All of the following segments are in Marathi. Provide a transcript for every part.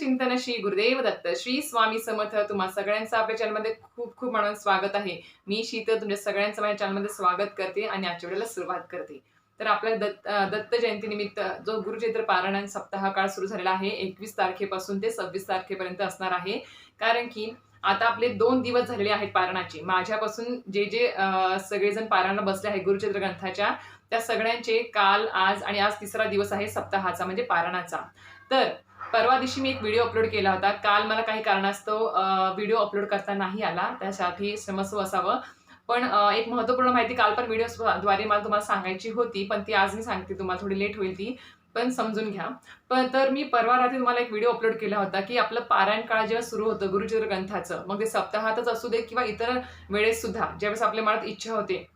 चिंतन श्री गुरुदेव दत्त श्री स्वामी समर्थ तुम्हा सगळ्यांचं आपल्या चॅनलमध्ये खूप खूप म्हणून स्वागत आहे. मी शीतल तुमच्या सगळ्यांचं माझ्या चॅनलमध्ये स्वागत करते आणि आजच्या वेळेला सुरुवात करते. तर आपल्या दत्त दत्त जयंती निमित्त जो गुरुचित्र पारायण सप्ताह काळ सुरू झालेला आहे एकवीस तारखेपासून ते सव्वीस तारखेपर्यंत असणार आहे. कारण की आता आपले दोन दिवस झालेले आहेत पारणाचे माझ्यापासून जे जे सगळेजण पारायण बसले आहेत गुरुचैत्र ग्रंथाच्या त्या सगळ्यांचे काल आज आणि आज तिसरा दिवस आहे सप्ताहाचा म्हणजे पारणाचा तर परवा दिवशी मी एक व्हिडिओ अपलोड केला होता. काल मला काही कारणास्तव व्हिडिओ अपलोड करता नाही आला. त्यासाठी श्रमस्व असावं. पण एक महत्त्वपूर्ण माहिती काल पण व्हिडिओ द्वारे मला तुम्हाला सांगायची होती. पण ती आज मी सांगते तुम्हाला. थोडी लेट होईल ती. पण समजून घ्या. पण तर मी परवा रात्री तुम्हाला एक व्हिडिओ अपलोड केला होता की आपलं पारायण काळ जेव्हा सुरू होतं गुरुचरित्र ग्रंथाचं मग ते सप्ताहातच असू दे किंवा इतर वेळेस सुद्धा ज्यावेळेस आपल्या मनात इच्छा होते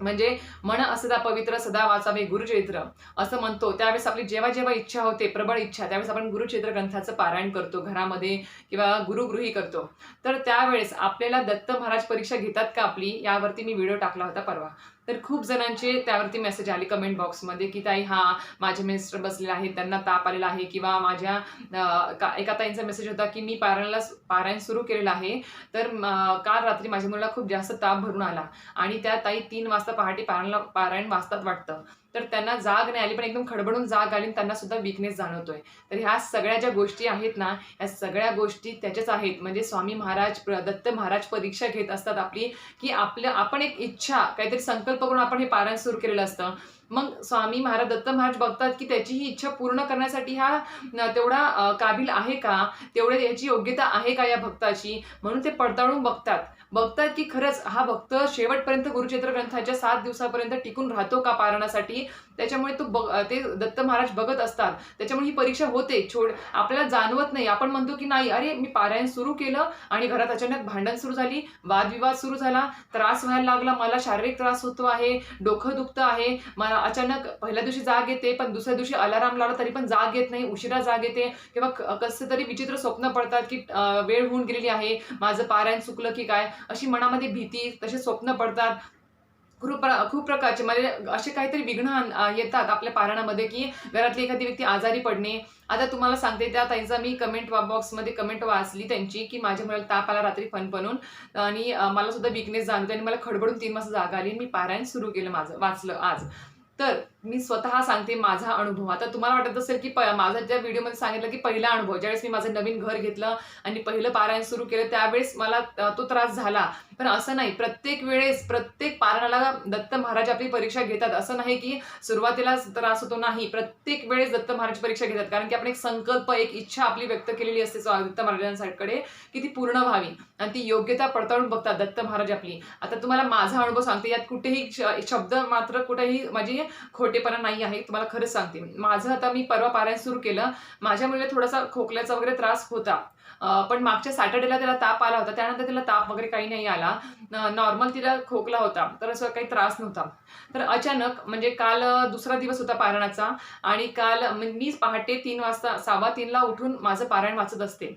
म्हणजे मन असदा पवित्र सदा वाचावे गुरुचरित्र. असं म्हणतो. त्यावेळेस आपली जेव्हा जेव्हा इच्छा होते प्रबळ इच्छा त्यावेळेस आपण गुरुचरित्र ग्रंथाचं पारायण करतो घरामध्ये किंवा गुरुगृही करतो. तर त्यावेळेस आपल्याला दत्त महाराज परीक्षा घेतात का आपली? यावरती मी व्हिडिओ टाकला होता परवा. तर खूप जणांचे त्यावरती मेसेज आले कमेंट बॉक्समध्ये की ताई हा माझे मिस्टर बसलेले आहेत त्यांना ताप आलेला आहे किंवा माझ्या का- एका ताईंचा मेसेज होता की मी पारायणाला पारायण सुरू केलेलं आहे तर काल रात्री माझ्या मुलाला खूप जास्त ताप भरून आला आणि त्या ताई तीन वाजता पहाटे पारायणला पारायण वाचतात वाटतं. तर त्यांना जाग नाही आली पण एकदम खडबडून जाग आली आणि त्यांना सुद्धा विकनेस जाणवतोय. तर ह्या सगळ्या ज्या गोष्टी आहेत ना ह्या सगळ्या गोष्टी त्याच्याच आहेत. म्हणजे स्वामी महाराज दत्त महाराज परीक्षा घेत असतात आपली की आपलं आपण एक इच्छा काहीतरी संकल्प करून आपण हे पारायण सुरू केलेलं असतं. मग स्वामी महाराज दत्त महाराज बघतात की त्याची ही इच्छा पूर्ण करण्यासाठी हा तेवढा काबिल आहे का? तेवढे याची योग्यता आहे का या भक्ताची? म्हणून ते पडताळून बघतात. बघतात की खरंच हा भक्त शेवटपर्यंत गुरुचेत्र ग्रंथाच्या सात दिवसापर्यंत टिकून राहतो का पारणासाठी? त्याच्यामुळे तो बघ ते दत्त महाराज बघत असतात. त्याच्यामुळे ही परीक्षा होते. छोड आपल्याला जाणवत नाही. आपण म्हणतो की नाही अरे मी पारायण सुरू केलं आणि घरात अचानक भांडण सुरू झाली. वादविवाद सुरू झाला. त्रास व्हायला लागला. मला शारीरिक त्रास होतो आहे. डोकं दुखतं आहे. मला अचानक पहिल्या दिवशी जाग येते पण दुसऱ्या दिवशी अलाराम लावला तरी पण जाग येत नाही. उशिरा जाग येते. किंवा कसं तरी विचित्र स्वप्न पडतात की वेळ होऊन गेलेली आहे. माझं पारायण चुकलं की काय? अशी मनामध्ये भीती तसे स्वप्न पडतात. खूप प्र- खूप प्रकारचे म्हणजे असे काहीतरी विघ्न आण- येतात आपल्या पारणामध्ये की घरातली एखादी व्यक्ती आजारी पडणे. आता तुम्हाला सांगते त्या त्यांचा मी कमेंट बॉक्समध्ये कमेंट वाचली त्यांची की माझ्या मुलाला ताप आला रात्री फणफणून आणि मला सुद्धा विकनेस जाणवते आणि मला खडबडून तीन मास जागा आली मी पारायण सुरू केलं माझं वाचलं आज. तर मी स्वतः सांगते माझा अनुभव. आता तुम्हाला वाटत असेल की प माझा त्या व्हिडिओमध्ये सांगितलं की पहिला अनुभव ज्यावेळेस मी माझं नवीन घर घेतलं आणि पहिलं पारायण सुरू केलं त्यावेळेस मला तो त्रास झाला. पण असं नाही प्रत्येक वेळेस प्रत्येक पारायणाला दत्त महाराज आपली परीक्षा घेतात. असं नाही की सुरुवातीला त्रास होतो नाही प्रत्येक वेळेस दत्त महाराज परीक्षा घेतात. कारण की आपण एक संकल्प एक इच्छा आपली व्यक्त केलेली असते दत्त महाराजांकडे की ती पूर्ण व्हावी आणि ती योग्यता पडताळून बघतात दत्त महाराज आपली. आता तुम्हाला माझा अनुभव सांगते. यात कुठेही श- शब्द मात्र कुठेही माझी खोट खोटेपणा नाही आहे तुम्हाला खरंच सांगते. माझं आता मी परवा पारायण सुरू केलं. माझ्या मुलीला थोडासा खोकल्याचा वगैरे त्रास होता. पण मागच्या सॅटर्डेला त्याला ताप आला होता. त्यानंतर तिला ताप वगैरे काही नाही आला. नॉर्मल तिला खोकला होता. तर असं काही त्रास नव्हता. तर अचानक म्हणजे काल दुसरा दिवस होता पारायणाचा. आणि काल म्हणजे मी पहाटे तीन वाजता सव्वा तीनला उठून माझं पारायण वाचत असते.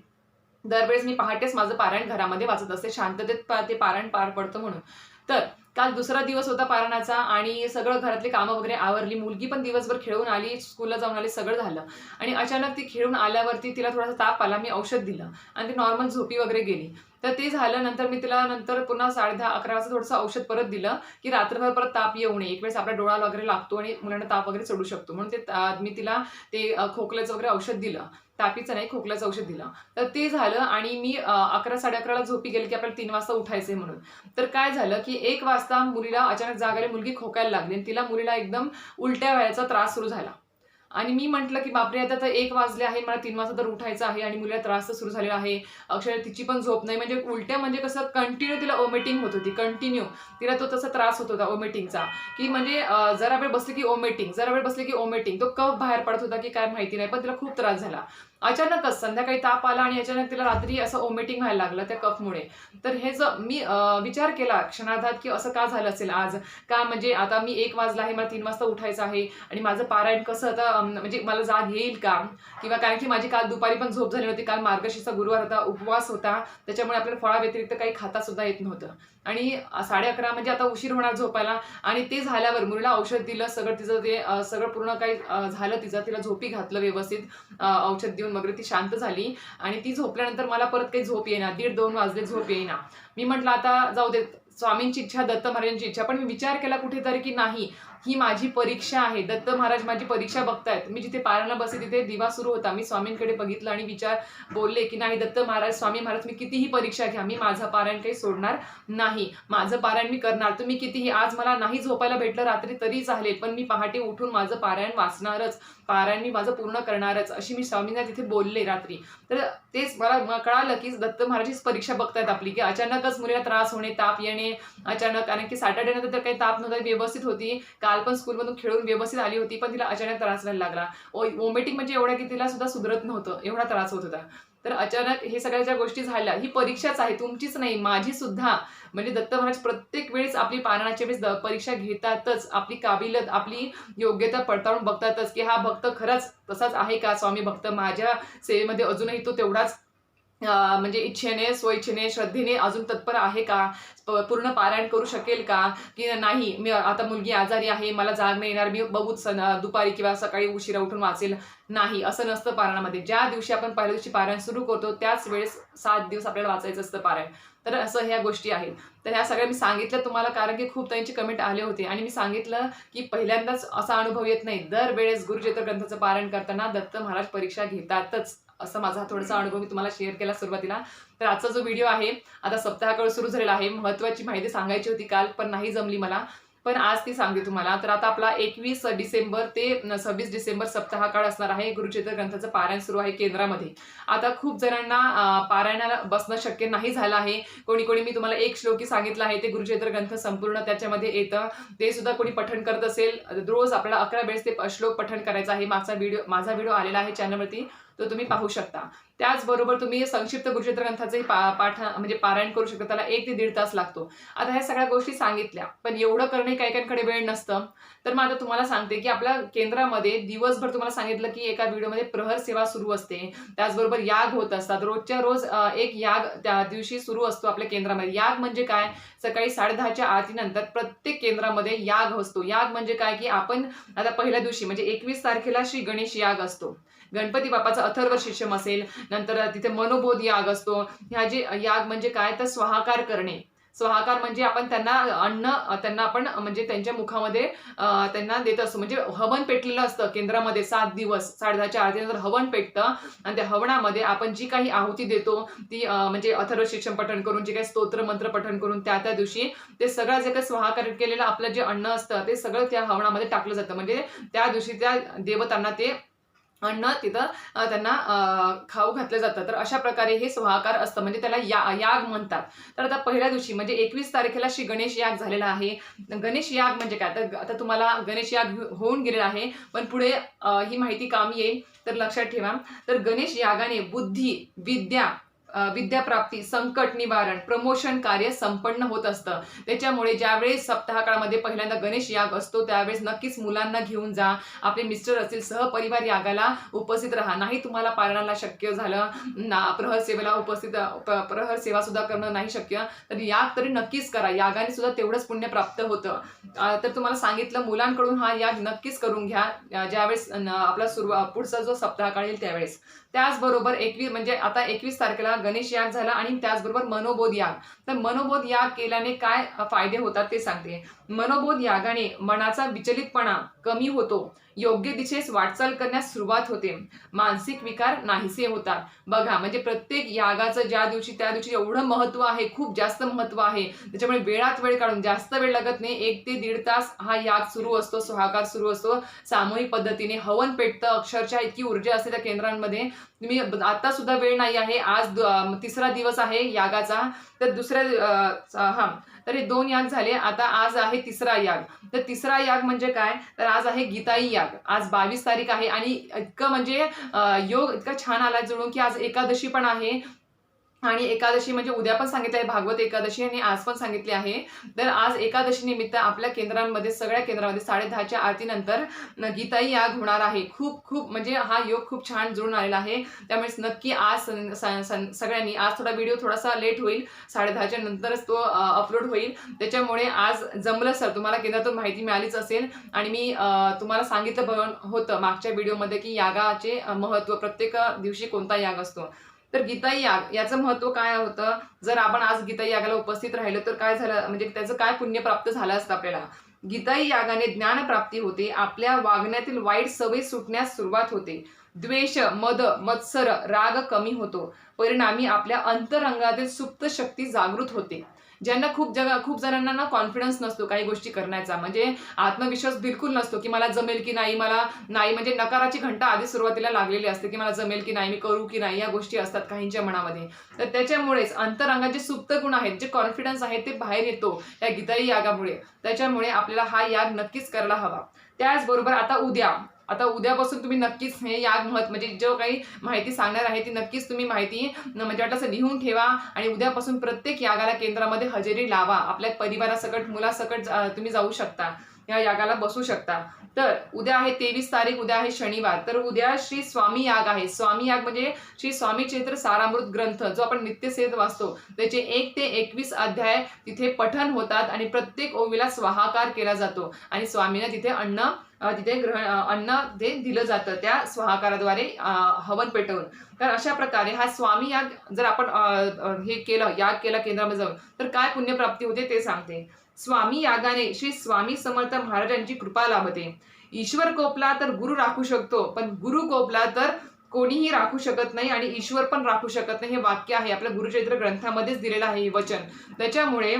दरवेळेस मी पहाटेच माझं पारायण घरामध्ये वाचत असते. शांततेत ते पारायण पार पडतं म्हणून. तर काल दुसरा दिवस होता पारणाचा आणि सगळं घरातली कामं वगैरे आवरली. मुलगी पण दिवसभर खेळून आली स्कूलला जाऊन आली सगळं झालं. आणि अचानक ती खेळून आल्यावरती तिला थोडासा ताप आला मी औषध दिलं आणि ती नॉर्मल झोपी वगैरे गेली. तर ते झालं नंतर मी तिला नंतर पुन्हा साडे दहा अकरा वाजता थोडंसं औषध परत दिलं की रात्रभर परत ताप येऊ नये. एक वेळेस आपल्या डोळा वगैरे लागतो आणि मुलांना ताप वगैरे चढू शकतो. म्हणून ते ता- मी तिला ते खोकल्याचं वगैरे औषध दिलं. तापीचं नाही खोकल्याचं औषध दिलं. तर ते झालं आणि मी अकरा साडे अकराला झोपी गेली की आपल्याला तीन वाजता उठायचंय म्हणून. तर काय झालं की एक वाजता मुलीला अचानक जाग मुलगी खोकायला लागली आणि तिला मुलीला एकदम उलट्या व्हायचा त्रास सुरू झाला. आणि मी म्हटलं की बापरे आता तर एक वाजले आहे मला तीन वाजता तर उठायचं आहे आणि मुलीला त्रास तर सुरू झालेला आहे. अक्षर तिची पण झोप नाही म्हणजे उलट्या म्हणजे कसं कंटिन्यू तिला ओमेटिंग होत होती कंटिन्यू तिला तो तसा त्रास होत होता ओमेटिंगचा की म्हणजे जरा वेळ बसली की ओमेटिंग जरा वेळ बसली की ओमेटिंग तो कप बाहेर पडत होता की काय माहिती नाही पण तिला खूप त्रास झाला. अचानकच संध्याकाळी ताप आला आणि अचानक तिला रात्री असं ओमेटिंग व्हायला लागलं त्या कफमुळे. तर हे जर मी विचार केला क्षणार्धात की असं का झालं असेल आज? का म्हणजे आता मी एक वाजला आहे मला तीन वाजता उठायचं आहे आणि माझं पारायण कसं आता म्हणजे मला जाग येईल का? किंवा कारण की माझी काल दुपारी पण झोप झाली होती काल मार्गशीचा गुरुवार होता उपवास होता त्याच्यामुळे आपल्याला फळाव्यतिरिक्त काही खाता सुद्धा येत नव्हतं. आणि साडे अकरा म्हणजे आता उशीर होणार झोपायला आणि ते झाल्यावर मुलीला औषध दिलं सगळं तिचं ते सगळं पूर्ण काही झालं तिचं तिला झोपी घातलं व्यवस्थित औषध देऊन येऊन वगैरे ती शांत झाली आणि ती झोपल्यानंतर मला परत काही झोप येईना. दीड दोन वाजले झोप येईना. मी म्हटलं आता जाऊ दे. स्वामींची इच्छा दत्त महाराजांची इच्छा. पण मी विचार केला कुठेतरी की नाही. ही माझी परीक्षा आहे. दत्त महाराज माझी परीक्षा बघतायत. मी जिथे पारायणला बसे तिथे दिवा सुरू होता. मी स्वामींकडे बघितलं आणि विचार बोलले की नाही दत्त महाराज स्वामी महाराज मी कितीही परीक्षा घ्या. मी माझं पारायण काही सोडणार नाही. माझं पारायण मी करणार. तुम्ही कितीही आज मला नाही झोपायला भेटलं रात्री तरी चालेल पण मी पहाटे उठून माझं पारायण वाचणारच. पारायण मी माझं पूर्ण करणारच अशी मी स्वामींना तिथे बोलले रात्री. तर तेच मला कळालं की दत्त महाराजचीच परीक्षा बघतायत आपली की अचानकच मुलीला त्रास होणे ताप येणे अचानक कारण की सॅटर्डे नंतर तर काही ताप नव्हता व्यवस्थित होती. काल पण स्कूलमधून खेळून व्यवस्थित आली होती पण तिला अचानक त्रास व्हायला लागला. वॉमिटिंग म्हणजे एवढा की तिला सुद्धा सुधरत नव्हतं एवढा त्रास होत होता. तर अचानक हे सगळ्या ज्या गोष्टी झाल्या ही परीक्षाच आहे तुमचीच नाही माझी सुद्धा. म्हणजे दत्त महाराज प्रत्येक वेळेस आपली पारायणाच्या वेळेस परीक्षा घेतातच आपली काबिलत आपली योग्यता पडताळून बघतातच की हा भक्त खरंच तसाच आहे का? स्वामी भक्त माझ्या सेवेमध्ये अजूनही तो तेवढाच म्हणजे इच्छेने स्वइच्छेने श्रद्धेने अजून तत्पर आहे का? पूर्ण पारायण करू शकेल का? की नाही मी आता मुलगी आजारी आहे मला जाग नाही येणार मी बघूच सण दुपारी किंवा सकाळी उशिरा उठून वाचेल. नाही असं नसतं पारायणामध्ये. ज्या दिवशी आपण पहिल्या दिवशी पारायण सुरू करतो त्याच वेळेस सात दिवस आपल्याला वाचायचं असतं पारायण. तर असं ह्या गोष्टी आहेत. तर ह्या सगळ्या मी सांगितलं तुम्हाला कारण की खूप त्यांची कमेंट आले होते. आणि मी सांगितलं की पहिल्यांदाच असा अनुभव येत नाही. दरवेळेस गुरुचेत्र ग्रंथाचं पारायण करताना दत्त महाराज परीक्षा घेतातच. असं माझा थोडासा अनुभव मी तुम्हाला शेअर केला सुरुवातीला. तर आजचा जो व्हिडिओ आहे आता सप्ताहाकडे सुरू झालेला आहे. महत्त्वाची माहिती सांगायची होती काल पण नाही जमली मला. पण आज ती सांगते तुम्हाला. तर आता आपला एकवीस डिसेंबर ते सव्वीस डिसेंबर सप्ताह काळ असणार आहे. गुरुचरित्र ग्रंथाचं पारायण सुरू आहे केंद्रामध्ये. आता खूप जणांना पारायणाला बसणं शक्य नाही झालं आहे. कोणी कोणी मी तुम्हाला एक श्लोकी सांगितलं आहे. ते गुरुचरित्र ग्रंथ संपूर्ण त्याच्यामध्ये येतं. ते सुद्धा कोणी पठण करत असेल रोज आपल्याला अकरा वेळेस ते श्लोक पठण करायचं आहे. मागचा व्हिडिओ माझा व्हिडिओ आलेला आहे चॅनलवरती तो तुम्ही पाहू शकता. त्याचबरोबर तुम्ही संक्षिप्त गुरुचरित्र ग्रंथाचे पा पाठ म्हणजे पारायण करू शकता. त्याला एक ते दीड तास लागतो. आता ह्या सगळ्या गोष्टी सांगितल्या. पण एवढं करणे काही काहींकडे वेळ नसतं. तर मग आता तुम्हाला सांगते की आपल्या केंद्रामध्ये दिवसभर तुम्हाला सांगितलं की एका व्हिडिओमध्ये प्रहर सेवा सुरू असते. त्याचबरोबर याग होत असतात. रोजच्या रोज एक याग त्या दिवशी सुरू असतो आपल्या केंद्रामध्ये. याग म्हणजे काय? सकाळी साडेदहाच्या आरतीनंतर प्रत्येक केंद्रामध्ये याग असतो. याग म्हणजे काय? की आपण आता पहिल्या दिवशी म्हणजे एकवीस तारखेला श्री गणेश याग असतो. गणपती बाप्पाचा अथर्व शिष्यम असेल नंतर तिथे मनोबोध याग असतो. ह्या जे याग म्हणजे काय? तर स्वाहाकार करणे. स्वाहाकार म्हणजे आपण त्यांना अन्न त्यांना आपण म्हणजे त्यांच्या मुखामध्ये त्यांना देत असतो. म्हणजे हवन पेटलेलं असतं केंद्रामध्ये सात दिवस. साडेदहाच्या आरतीनंतर हवन पेटतं. आणि त्या हवनामध्ये आपण जी काही आहुती देतो ती म्हणजे अथर्व शिक्षण पठण करून जे काही स्तोत्र मंत्र पठण करून त्या त्या दिवशी ते सगळं जे काही स्वाहाकार केलेलं आपलं जे अन्न असतं ते सगळं त्या हवनामध्ये टाकलं जातं. म्हणजे त्या दिवशी त्या देवतांना ते अन्न तिथं त्यांना खाऊ घातलं जातं. तर अशा प्रकारे हे स्वाहाकार असतं. म्हणजे त्याला या याग म्हणतात. तर आता पहिल्या दिवशी म्हणजे एकवीस तारखेला श्री गणेश याग झालेला आहे. गणेश याग म्हणजे काय? तर आता तुम्हाला गणेश याग हो, होऊन गेलेला आहे. पण पुढे ही माहिती कामी येईल. तर लक्षात ठेवा. तर गणेश यागाने बुद्धी विद्या विद्याप्राप्ती संकट निवारण प्रमोशन कार्य संपन्न होत असतं. त्याच्यामुळे ज्यावेळेस सप्ताहकाळामध्ये पहिल्यांदा गणेश याग असतो त्यावेळेस नक्कीच मुलांना घेऊन जा. आपले मिस्टर असतील सहपरिवार यागाला उपस्थित राहा. नाही तुम्हाला पारणाला शक्य झालं ना प्रहर सेवेला उपस्थित प्रहर सेवा सुद्धा करणं नाही शक्य तर याग तरी नक्कीच करा. यागाने सुद्धा तेवढंच पुण्य प्राप्त होतं. तर तुम्हाला सांगितलं मुलांकडून हा याग नक्कीच करून घ्या. ज्यावेळेस आपला सुरुवात पुढचा जो सप्ताह येईल त्यावेळेस. त्याचबरोबर एकवीस म्हणजे आता एकवीस तारखेला गणेश याग झाला आणि त्याचबरोबर मनोबोध याग. तर मनोबोध याग केल्याने काय फायदे होतात ते सांगते. मनोबोध यागाने मनाचा विचलितपणा कमी होतो. योग्य दिशेस वाटचाल करण्यास सुरुवात होते. मानसिक विकार नाहीसे होतात. बघा म्हणजे प्रत्येक यागाचं ज्या दिवशी त्या दिवशी एवढं महत्त्व आहे खूप जास्त महत्त्व आहे. त्याच्यामुळे वेळात वेळ काढून जास्त वेळ लागत नाही. एक ते दीड तास हा याग सुरू असतो सुहाकार सुरू असतो. सामूहिक पद्धतीने हवन पेटतं अक्षरशः इतकी ऊर्जा असते त्या केंद्रांमध्ये. तुम्ही आता सुद्धा वेळ नाही आहे. आज तिसरा दिवस आहे यागाचा. तर दुसऱ्या हा. तर हे दोन याग झाले. आता आज आहे तिसरा याग. तर तिसरा याग म्हणजे काय? तर आज आहे गीताई याग. आज बावीस तारीख आहे आणि इतकं म्हणजे योग इतका छान आला जुळून की आज एकादशी पण आहे. आणि एकादशी म्हणजे उद्या पण सांगितलं आहे भागवत एकादशी आणि आज पण सांगितली आहे. तर आज एकादशी निमित्त आपल्या केंद्रांमध्ये सगळ्या केंद्रामध्ये साडे दहाच्या आरतीनंतर गीताई याग होणार आहे. खूप खूप म्हणजे हा योग खूप छान जुळून आलेला आहे. त्यामुळे नक्की आज सगळ्यांनी आज थोडा व्हिडिओ थोडासा लेट होईल. साडे दहाच्या नंतरच तो अपलोड होईल. त्याच्यामुळे आज जमलं सर तुम्हाला केंद्रातून माहिती मिळालीच असेल. आणि मी तुम्हाला सांगितलं होतं मागच्या व्हिडिओमध्ये की यागाचे महत्त्व महत्त्व प्रत्येक दिवशी कोणता याग असतो. तर गीताई याग याचं महत्त्व काय होतं? जर आपण आज गीताई यागाला उपस्थित राहिलो तर काय झालं? म्हणजे त्याचं काय पुण्य प्राप्त झालं असतं आपल्याला? गीताई यागाने ज्ञानप्राप्ती होते. आपल्या वागण्यातील वाईट सवय सुटण्यास सुरुवात होते. द्वेष मद मत्सर राग कमी होतो. परिणामी आपल्या अंतरंगातील सुप्त शक्ती जागृत होते. ज्यांना खूप जगा खूप जणांना ना कॉन्फिडन्स नसतो काही गोष्टी करण्याचा. म्हणजे आत्मविश्वास बिलकुल नसतो की मला जमेल की नाही मला नाही. म्हणजे नकाराची घंटा आधी सुरुवातीला लागलेली असते की मला जमेल की नाही मी करू की नाही या गोष्टी असतात काहींच्या मनामध्ये. तर त्याच्यामुळेच अंतरंगात जे सुप्त गुण आहेत जे कॉन्फिडन्स आहे ते बाहेर येतो या गीताई यागामुळे. त्याच्यामुळे आपल्याला हा याग नक्कीच करायला हवा. त्याचबरोबर आता उद्या आता उद्यापासून तुम्ही नक्कीच हे याग महत्त्व म्हणजे जो काही माहिती सांगणार आहे ती नक्कीच तुम्ही माहिती म्हणजे वाटलं असं लिहून ठेवा आणि उद्यापासून प्रत्येक यागाला केंद्रामध्ये हजेरी लावा. आपल्या परिवारासकट मुलासकट तुम्ही जाऊ शकता. या यागाला बसू शकता. तर उद्या आहे तेवीस तारीख उद्या आहे शनिवार. तर उद्या श्री स्वामी याग आहे. स्वामी याग म्हणजे श्री स्वामी चैत्र सारामृत ग्रंथ जो आपण नित्यसेत वाचतो. त्याचे एक ते एकवीस अध्याय तिथे पठन होतात आणि प्रत्येक ओवीला स्वाहाकार केला जातो. आणि स्वामीने तिथे अन्न तिथे ग्रहण अन्न ते दिलं जातं त्या स्वाहाकाराद्वारे हवन पेटवून. तर अशा प्रकारे हा स्वामी याग जर आपण हे केलं याग केला केंद्रामध्ये जाऊन तर काय पुण्यप्राप्ती होते ते सांगते. स्वामी यागाने श्री स्वामी समर्थ महाराजांची कृपा लाभते. ईश्वर कोपला तर गुरु राखू शकतो पण गुरु कोपला तर कोणीही राखू शकत नाही आणि ईश्वर पण राखू शकत नाही हे वाक्य आहे आपल्या गुरुचरित्र ग्रंथामध्येच दिलेलं आहे हे वचन. त्याच्यामुळे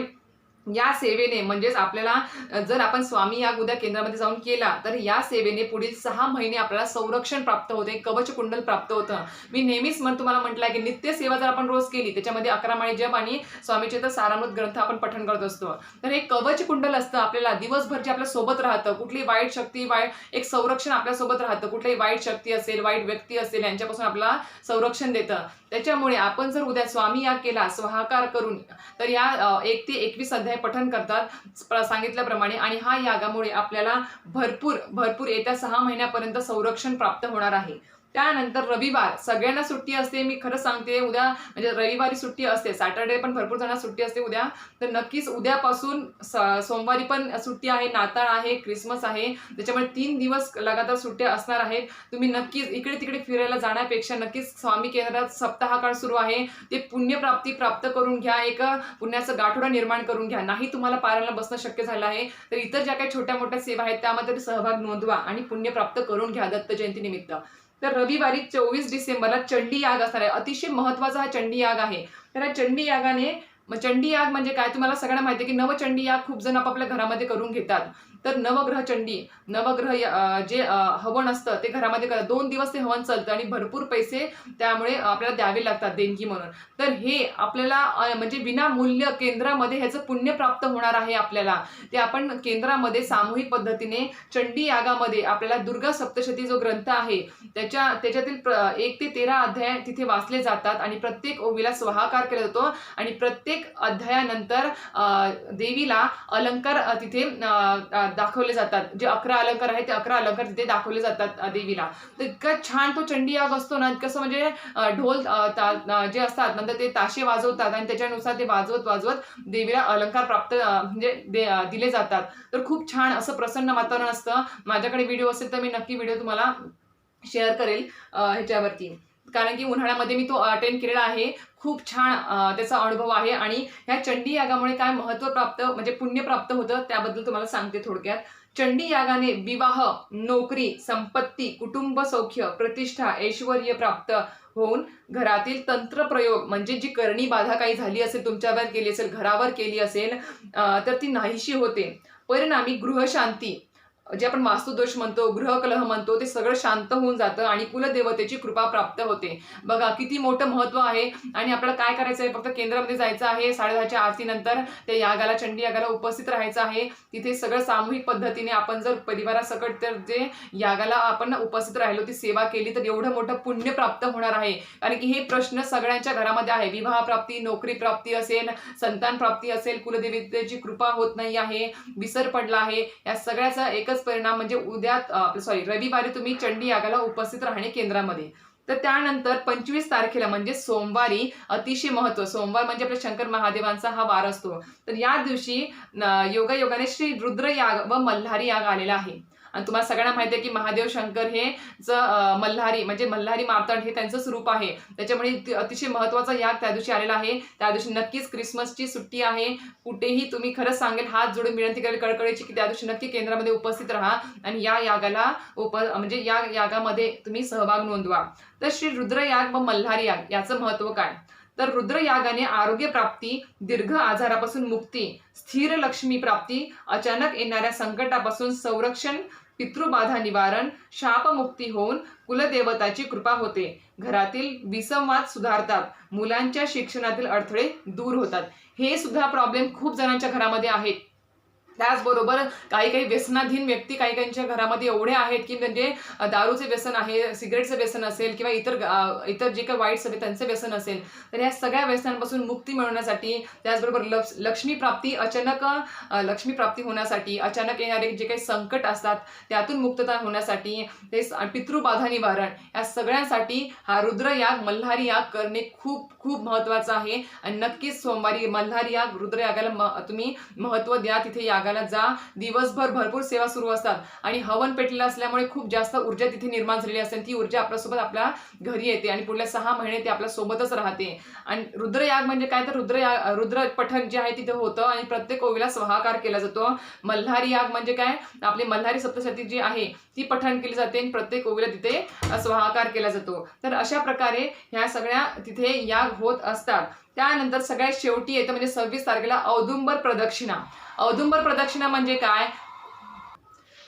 या सेवेने म्हणजेच आपल्याला जर आपण स्वामी या उद्या केंद्रामध्ये जाऊन केला तर या सेवेने पुढील सहा महिने आपल्याला संरक्षण प्राप्त होते कवच कुंडल प्राप्त होतं. मी नेहमीच म्हण तुम्हाला म्हटलं की नित्य सेवा जर आपण रोज केली त्याच्यामध्ये अकरा माळी जप आणि स्वामीचे तर सारामृत ग्रंथ आपण पठण करत असतो. तर हे कवच कुंडल असतं आपल्याला दिवसभर जे आपल्यासोबत राहतं कुठली वाईट शक्ती वाईट एक संरक्षण आपल्यासोबत राहतं कुठलीही वाईट शक्ती असेल वाईट व्यक्ती असेल यांच्यापासून आपल्याला संरक्षण देतं. त्याच्यामुळे आपण जर उद्या स्वामी या केला स्वाहाकार करून तर या एक ते एकवीस अध्याय पठन करतात सांगितल्याप्रमाणे. आणि हा यागामुळे आपल्याला भरपूर भरपूर येत्या सहा महिन्यापर्यंत संरक्षण प्राप्त होणार आहे. त्यानंतर रविवार सगळ्यांना सुट्टी असते मी खरं सांगते उद्या म्हणजे रविवारी सुट्टी असते सॅटर्डे पण भरपूर जणांना सुट्टी असते उद्या तर नक्कीच उद्यापासून स- सोमवारी पण सुट्टी आहे नाताळ आहे क्रिसमस आहे त्याच्यामुळे तीन दिवस लगातार सुट्ट्या असणार आहेत. तुम्ही नक्कीच इकडे तिकडे फिरायला जाण्यापेक्षा नक्कीच स्वामी केंद्रात सप्ताहकाळ सुरू आहे ते पुण्यप्राप्ती प्राप्त करून घ्या एक पुण्याचं गाठोडा निर्माण करून घ्या नाही तुम्हाला पारायला बसणं शक्य झालं आहे तर इतर ज्या काही छोट्या मोठ्या सेवा आहेत त्यामध्ये सहभाग नोंदवा आणि पुण्य प्राप्त करून घ्या दत्त जयंती निमित्त. तर रविवारी चोवीस डिसेंबरला चंडी याग असणार आहे. अतिशय महत्त्वाचा हा चंडी याग आहे. तर या चंडी यागाने मग चंडी याग म्हणजे काय? तुम्हाला सगळ्यांना माहिती आहे की नवचंडी याग खूप जण आपापल्या घरामध्ये करून घेतात. तर नवग्रह चंडी नवग्रह जे हवन असतं ते घरामध्ये दोन दिवस ते हवन चालतं आणि भरपूर पैसे त्यामुळे आपल्याला द्यावे लागतात देणगी म्हणून. तर हे आपल्याला म्हणजे विनामूल्य केंद्रामध्ये ह्याचं पुण्य प्राप्त होणार आहे आपल्याला. ते आपण केंद्रामध्ये सामूहिक पद्धतीने चंडी यागामध्ये आपल्याला दुर्गा सप्तशती जो ग्रंथ आहे त्याच्या त्याच्यातील प्र- एक ते तेरा अध्याय तिथे वाचले जातात आणि प्रत्येक ओवीला स्वाहाकार केला जातो आणि प्रत्येक अध्यायानंतर देवीला अलंकार तिथे दाखवले जातात. जे अकरा अलंकार आहेत ते अकरा अलंकार तिथे दाखवले जातात देवीला. तर इतका छान तो चंडी याग असतो ना कसं म्हणजे ढोल ता- जे असतात नंतर ते ताशे वाजवतात आणि त्याच्यानुसार ते वाजवत वाजवत देवीला अलंकार प्राप्त म्हणजे दे- दिले जातात. तर खूप छान असं प्रसन्न वातावरण असतं. माझ्याकडे व्हिडिओ असेल तर मी नक्की व्हिडिओ तुम्हाला शेअर करेल ह्याच्यावरती. कारण की उन्हाळ्यामध्ये मी तो अटेंड केलेला आहे. खूप छान त्याचा अनुभव आहे. आणि ह्या चंडी यागामुळे काय महत्त्व प्राप्त म्हणजे पुण्य प्राप्त होतं त्याबद्दल तुम्हाला सांगते थोडक्यात. चंडी यागाने विवाह नोकरी संपत्ती कुटुंब सौख्य प्रतिष्ठा ऐश्वर प्राप्त होऊन घरातील तंत्रप्रयोग म्हणजे जी करणी बाधा काही झाली असेल तुमच्यावर केली असेल घरावर केली असेल तर ती नाहीशी होते. परिणामी गृहशांती जे आपण वास्तुदोष म्हणतो ग्रहकलह म्हणतो ते सगळं शांत होऊन जातं आणि कुलदेवतेची कृपा प्राप्त होते. बघा किती मोठं महत्त्व आहे आणि आपल्याला काय करायचं आहे? फक्त केंद्रामध्ये जायचं आहे साडेदहाच्या आरतीनंतर त्या यागाला चंडी यागाला उपस्थित राहायचं आहे. तिथे सगळं सामूहिक पद्धतीने आपण जर परिवारासकट तर जे यागाला आपण उपस्थित राहिलो ती सेवा केली तर एवढं मोठं पुण्य प्राप्त होणार आहे. कारण की हे प्रश्न सगळ्यांच्या घरामध्ये आहे. विवाह प्राप्ती नोकरी प्राप्ती असेल संतान प्राप्ती असेल कुलदेवतेची कृपा होत नाही आहे विसर पडला आहे. या सगळ्याचा एकच परिणाम म्हणजे उद्या सॉरी रविवारी तुम्ही चंडी यागाला उपस्थित राहणे केंद्रामध्ये. तर त्यानंतर पंचवीस तारखेला म्हणजे सोमवारी अतिशय महत्त्व सोमवार म्हणजे आपल्या शंकर महादेवांचा हा वार असतो. तर या दिवशी योगायोगाने श्री रुद्र याग व मल्हारी याग आलेला आहे. आणि तुम्हाला सगळ्यांना माहिती आहे की महादेव शंकर हे ज मल्हारी म्हणजे मल्हारी मार्तंड हे त्यांचं स्वरूप आहे. त्याच्यामुळे अतिशय महत्त्वाचा याग त्या दिवशी आलेला आहे. त्या दिवशी नक्कीच क्रिसमसची सुट्टी आहे. कुठेही तुम्ही खरंच सांगेल हात जोडून विनंती करेल कळकळीची की त्या दिवशी नक्की केंद्रामध्ये उपस्थित राहा आणि या यागाला उप म्हणजे या यागामध्ये तुम्ही सहभाग नोंदवा. तर श्री रुद्रयाग व मल्हारी याग याचं महत्त्व काय? तर रुद्रयागाने आरोग्य प्राप्ती दीर्घ आजारापासून मुक्ती स्थिर लक्ष्मी प्राप्ती अचानक येणाऱ्या संकटापासून संरक्षण पितृबाधा निवारण शापमुक्ती होऊन कुलदेवताची कृपा होते. घरातील विसंवाद सुधारतात. मुलांच्या शिक्षणातील अडथळे दूर होतात. हे सुद्धा प्रॉब्लेम खूप जणांच्या घरामध्ये आहेत. त्याचबरोबर काही काही व्यसनाधीन व्यक्ती काही काहींच्या घरामध्ये एवढे आहेत की म्हणजे दारूचे व्यसन आहे सिगरेटचं व्यसन असेल किंवा इतर इतर जे काही वाईट सगळे त्यांचं व्यसन असेल तर या सगळ्या व्यसनांपासून मुक्ती मिळवण्यासाठी त्याचबरोबर लक्ष लक्ष्मी प्राप्ती अचानक लक्ष्मीप्राप्ती लक्ष्मी प्राप्ती होण्यासाठी अचानक येणारे जे काही संकट असतात त्यातून मुक्तता होण्यासाठी ते पितृबाधा निवारण या सगळ्यांसाठी हा रुद्र याग मल्हारी याग करणे खूप खूप महत्त्वाचं आहे. आणि नक्कीच सोमवारी मल्हारी याग रुद्र यागाला म- तुम्ही महत्त्व द्या तिथे याग यागाला जा. दिवसभर भरपूर सेवा सुरू असतात. आणि हवन पेटलेलं असल्यामुळे खूप जास्त ऊर्जा तिथे निर्माण झालेली असते ती ऊर्जा आपल्यासोबत आपल्या घरी येते आणि पुढल्या सहा महिने ते आपल्या सोबतच राहते. आणि रुद्रयाग म्हणजे काय? तर रुद्र या रुद्र पठण जे आहे तिथे होतं आणि प्रत्येक ओवीला स्वाहाकार केला जातो. मल्हारी याग म्हणजे काय? आपली मल्हारी सप्तशती जी आहे ती पठण केली जाते आणि प्रत्येक ओवीला तिथे अ, स्वाहाकार केला जातो. तर अशा प्रकारे ह्या सगळ्या तिथे याग होत असतात. त्यानंतर सगळ्यात शेवटी येतं म्हणजे सव्वीस तारखेला औदुंबर प्रदक्षिणा. औदुंबर प्रदक्षिणा म्हणजे काय?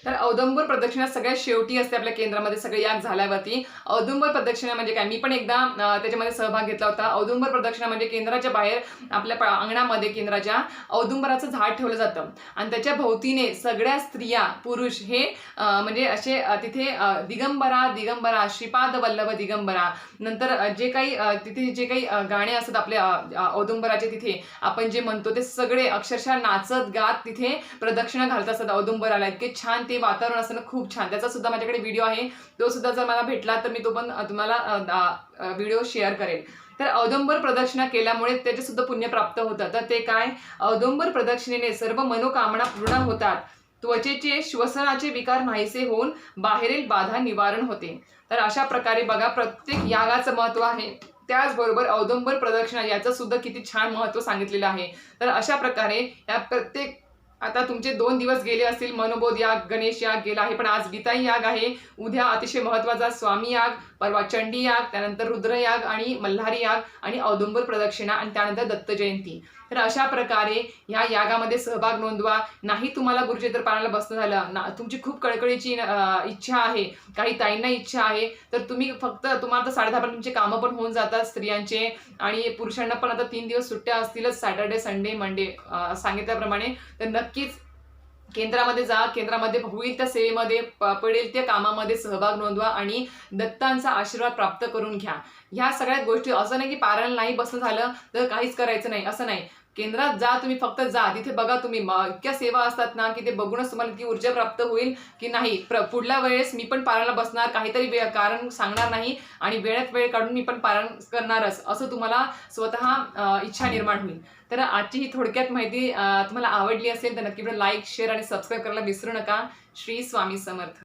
तर औदुंबर प्रदक्षिणा सगळ्यात शेवटी असते आपल्या केंद्रामध्ये सगळे याग झाल्यावरती. औदुंबर प्रदक्षिणा म्हणजे काय? मी पण एकदा त्याच्यामध्ये सहभाग घेतला होता. औदुंबर प्रदक्षिणा म्हणजे केंद्राच्या बाहेर आपल्या अंगणामध्ये केंद्राच्या औदुंबराचं झाड ठेवलं जातं. आणि त्याच्या भोवतीने सगळ्या स्त्रिया पुरुष हे म्हणजे असे तिथे दिगंबरा दिगंबरा श्रीपाद वल्लभ दिगंबरा. नंतर जे काही तिथे जे काही गाणे असतात आपल्या औदुंबराचे तिथे आपण जे म्हणतो ते सगळे अक्षरशः नाचत गात तिथे प्रदक्षिणा घालत असतात औदुंबराला. इतके छान ते वातावरण असताना खूप छान. त्याचा सुद्धा माझ्याकडे व्हिडिओ आहे. तो सुद्धा जर मला भेटला तर मी तो पण तुम्हाला व्हिडिओ शेअर करेल तर औदुंबर प्रदक्षिणा केल्यामुळे त्याचे सुद्धा पुण्य प्राप्त होतं तर ते काय? औदुंबर प्रदक्षिणेने सर्व मनोकामना पूर्ण होतात. त्वचेचे श्वसनाचे विकार नाहीसे होऊन बाहेरील बाधा निवारण होते. तर अशा प्रकारे बघा प्रत्येक यागाचं महत्त्व आहे. त्याचबरोबर औदुंबर प्रदक्षिणा याचं सुद्धा किती छान महत्त्व सांगितलेलं आहे. तर अशा प्रकारे या प्रत्येक आता तुमचे दोन दिवस गेले असतील. मनोबोध याग गणेश याग गेला आहे पण आज गीताई याग आहे. उद्या अतिशय महत्त्वाचा स्वामी याग परवा चंडी याग त्यानंतर रुद्र याग आणि मल्हारी याग आणि औदुंबर प्रदक्षिणा आणि त्यानंतर दत्त जयंती. तर अशा प्रकारे ह्या यागामध्ये सहभाग नोंदवा. नाही तुम्हाला गुरुचरित्र पारायणाला बसणं झालं. ना तुमची खूप कळकळीची इच्छा आहे. काही ताईंना इच्छा आहे. तर तुम्ही फक्त तुम्हाला तर साडेदहापर्यंत तुमचे कामं पण होऊन जातात स्त्रियांचे. आणि पुरुषांना पण आता तीन दिवस सुट्ट्या असतीलच सॅटर्डे संडे मंडे सांगितल्याप्रमाणे. तर नक्कीच केंद्रामध्ये जा केंद्रामध्ये होईल त्या सेवेमध्ये पडेल त्या कामामध्ये सहभाग नोंदवा आणि दत्तांचा आशीर्वाद प्राप्त करून घ्या. ह्या सगळ्या गोष्टी असं नाही की पारायण नाही बसणं झालं तर काहीच करायचं नाही असं नाही. केंद्रात जा तुम्ही फक्त जा. तिथे बघा तुम्ही. इतक्या सेवा असतात ना की ते बघूनच तुम्हाला इतकी ऊर्जा प्राप्त होईल की नाही. प्र- पुढल्या वेळेस मी पण पारायला बसणार काहीतरी वे- कारण सांगणार नाही आणि वेळात वेळ काढून मी पण पारायण करणारच असं तुम्हाला स्वतः इच्छा निर्माण होईल. तर आजची ही थोडक्यात माहिती तुम्हाला आवडली असेल तर नक्की लाईक शेअर आणि सबस्क्राईब करायला विसरू नका. श्री स्वामी समर्थ.